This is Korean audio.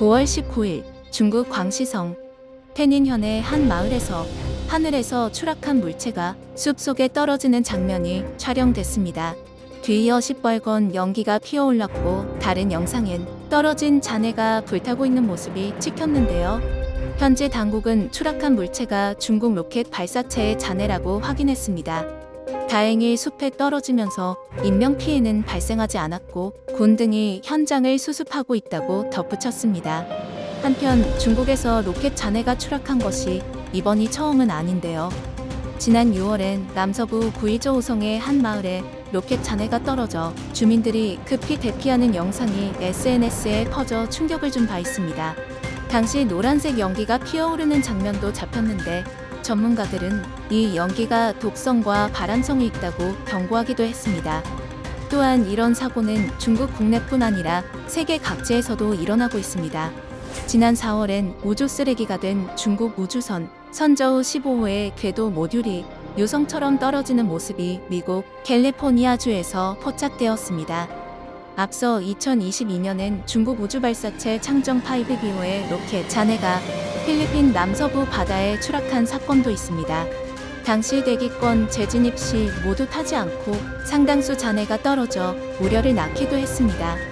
9월 19일 중국 광시성 태닌현의 한 마을에서 하늘에서 추락한 물체가 숲속에 떨어지는 장면이 촬영됐습니다. 뒤이어 시뻘건 연기가 피어올랐고 다른 영상엔 떨어진 잔해가 불타고 있는 모습이 찍혔는데요. 현재 당국은 추락한 물체가 중국 로켓 발사체의 잔해라고 확인했습니다. 다행히 숲에 떨어지면서 인명 피해는 발생하지 않았고 군 등이 현장을 수습하고 있다고 덧붙였습니다. 한편 중국에서 로켓 잔해가 추락한 것이 이번이 처음은 아닌데요. 지난 6월엔 남서부 구이저 호성의 한 마을에 로켓 잔해가 떨어져 주민들이 급히 대피하는 영상이 SNS에 퍼져 충격을 준 바 있습니다. 당시 노란색 연기가 피어오르는 장면도 잡혔는데 전문가들은 이 연기가 독성과 발암성이 있다고 경고하기도 했습니다. 또한 이런 사고는 중국 국내뿐 아니라 세계 각지에서도 일어나고 있습니다. 지난 4월엔 우주 쓰레기가 된 중국 우주선 선저우 15호의 궤도 모듈이 유성처럼 떨어지는 모습이 미국 캘리포니아주에서 포착되었습니다. 앞서 2022년엔 중국 우주 발사체 창정 5B호의 로켓 잔해가 필리핀 남서부 바다에 추락한 사건도 있습니다. 당시 대기권 재진입 시 모두 타지 않고 상당수 잔해가 떨어져 우려를 낳기도 했습니다.